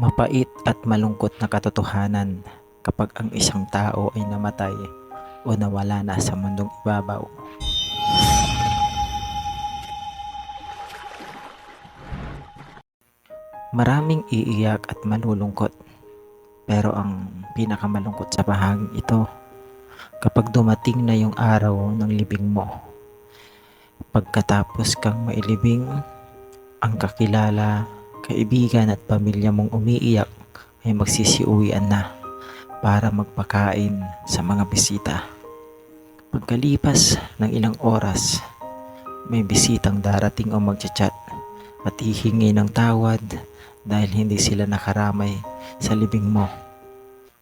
Mapait at malungkot na katotohanan kapag ang isang tao ay namatay o nawala na sa mundong ibabaw. Maraming iiyak at malulungkot. Pero ang pinakamalungkot sa bahaging ito, kapag dumating na yung araw ng libing mo, pagkatapos kang mailibing, ang kakilala, kaibigan at pamilya mong umiiyak ay magsisiuwian na para magpakain sa mga bisita. Pagkalipas ng ilang oras, may bisitang darating o magchat at hihingi ng tawad dahil hindi sila nakaramay sa libing mo.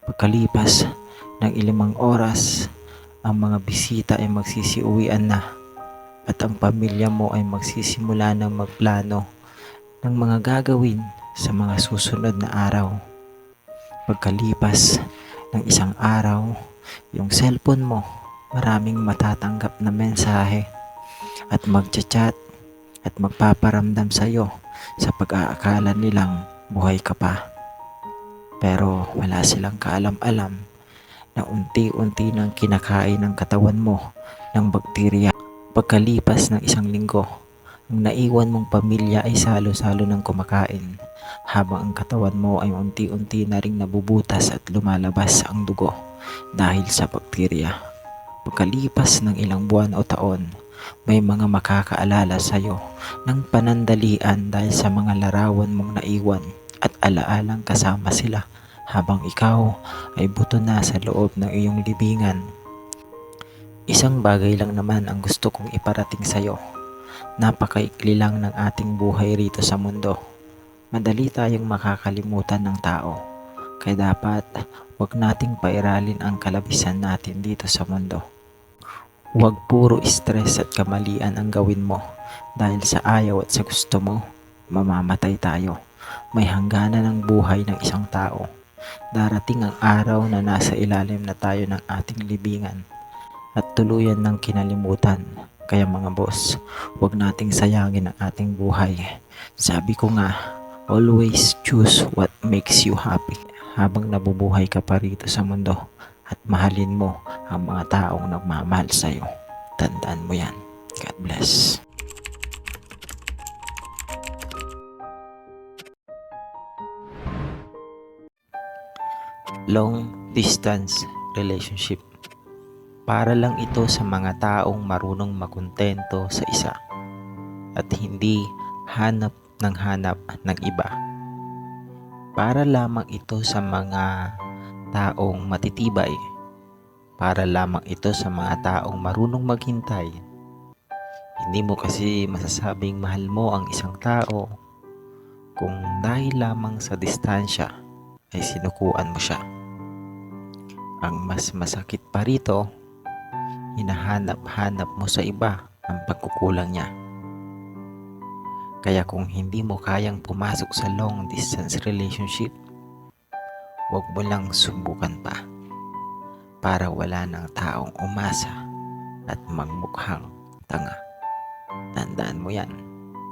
Pagkalipas ng ilimang oras, ang mga bisita ay magsisiuwian na at ang pamilya mo ay magsisimula ng magplano ng mga gagawin sa mga susunod na araw. Pagkalipas ng isang araw, yung cellphone mo maraming matatanggap na mensahe at magchat-chat at magpaparamdam sa iyo sa pag-aakala nilang buhay ka pa. Pero wala silang kaalam-alam na unti-unti nang kinakain ng katawan mo ng bakterya. Pagkalipas ng isang linggo, ang naiwan mong pamilya ay salo-salo ng kumakain habang ang katawan mo ay unti-unti na ring nabubutas at lumalabas ang dugo dahil sa bakterya. Pagkalipas ng ilang buwan o taon, may mga makakaalala sa iyo ng panandalian dahil sa mga larawan mong naiwan at alaalang kasama sila habang ikaw ay buto na sa loob ng iyong libingan. Isang bagay lang naman ang gusto kong iparating sa iyo. Napakaikli lang ng ating buhay rito sa mundo. Madali tayong makakalimutan ng tao. Kaya dapat wag nating pairalin ang kalabisan natin dito sa mundo. Huwag puro stress at kamalian ang gawin mo dahil sa ayaw at sa gusto mo, mamamatay tayo. May hangganan ng buhay ng isang tao. Darating ang araw na nasa ilalim na tayo ng ating libingan at tuluyan ng kinalimutan. Kaya mga boss, huwag nating sayangin ang ating buhay. Sabi ko nga, always choose what makes you happy habang nabubuhay ka pa rito sa mundo at mahalin mo ang mga taong nagmamahal sa iyo. Tandaan mo yan. God bless. Long distance relationship. Para lang ito sa mga taong marunong makontento sa isa at hindi hanap ng hanap ng iba. Para lamang ito sa mga taong matitibay. Para lamang ito sa mga taong marunong maghintay. Hindi mo kasi masasabing mahal mo ang isang tao kung dahil lamang sa distansya ay sinukuan mo siya. Ang mas masakit pa rito, hinahanap-hanap mo sa iba ang pagkukulang niya. Kaya kung hindi mo kayang pumasok sa long distance relationship, huwag mo lang subukan pa para wala ng taong umasa at magmukhang tanga. Tandaan mo yan.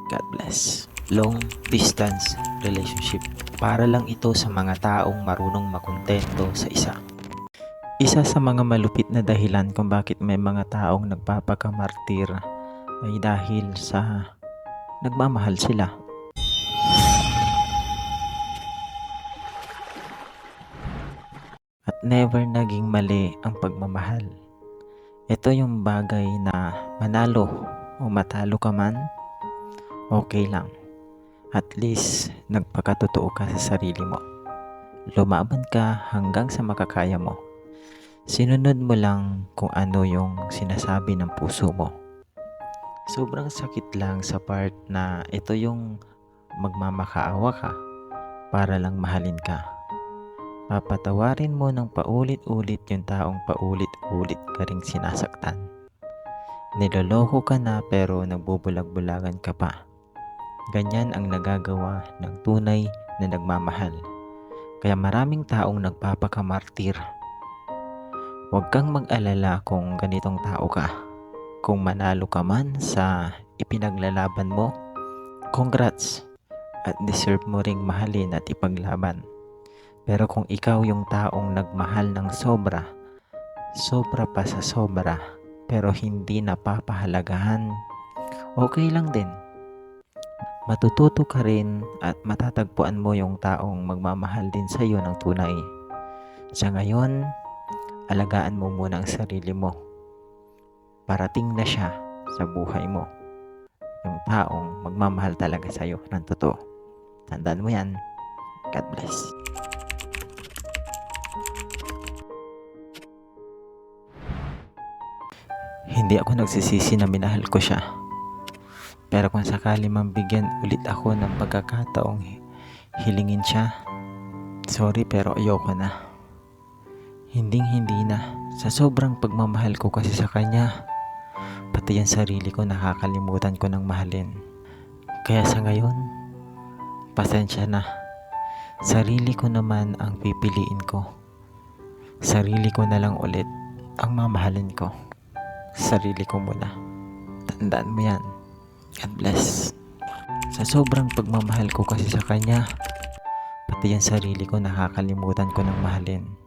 God bless. Long distance relationship. Para lang ito sa mga taong marunong makontento sa isa. Isa sa mga malupit na dahilan kung bakit may mga taong nagpapakamartir ay dahil sa nagmamahal sila. At never naging mali ang pagmamahal. Ito yung bagay na manalo o matalo ka man, okay lang. At least nagpakatotoo ka sa sarili mo. Lumaban ka hanggang sa makakaya mo. Sinunod mo lang kung ano yung sinasabi ng puso mo. Sobrang sakit lang sa part na ito yung magmamakaawa ka para lang mahalin ka. Papatawarin mo ng paulit-ulit yung taong paulit-ulit ka ring sinasaktan. Niloloko ka na pero nagbubulag-bulagan ka pa. Ganyan ang nagagawa ng tunay na nagmamahal. Kaya maraming taong nagpapakamartir. Huwag kang mag-alala kung ganitong tao ka. Kung manalo ka man sa ipinaglalaban mo, congrats! at deserve mo ring mahalin at ipaglaban. Pero kung ikaw yung taong nagmahal ng sobra, sobra pa sa sobra, pero hindi napapahalagahan, okay lang din. Matututo ka rin at matatagpuan mo yung taong magmamahal din sa iyo ng tunay. Sa ngayon, alagaan mo muna ang sarili mo. Parating na siya sa buhay mo. Yung taong magmamahal talaga sa iyo ng totoo. Tandaan mo yan. God bless. Hindi ako nagsisisi na minahal ko siya. Pero kung sakali mang bigyan ulit ako ng pagkakataong hi- hilingin siya, sorry pero ayoko na. Hinding hindi na. Sa sobrang pagmamahal ko kasi sa kanya, pati yung sarili ko nakakalimutan ko ng mahalin. Kaya sa ngayon, pasensya na. Sarili ko naman ang pipiliin ko. Sarili ko na lang ulit ang mamahalin ko. Sarili ko muna. Tandaan mo yan. God bless. Sa sobrang pagmamahal ko kasi sa kanya, pati yung sarili ko nakakalimutan ko ng mahalin.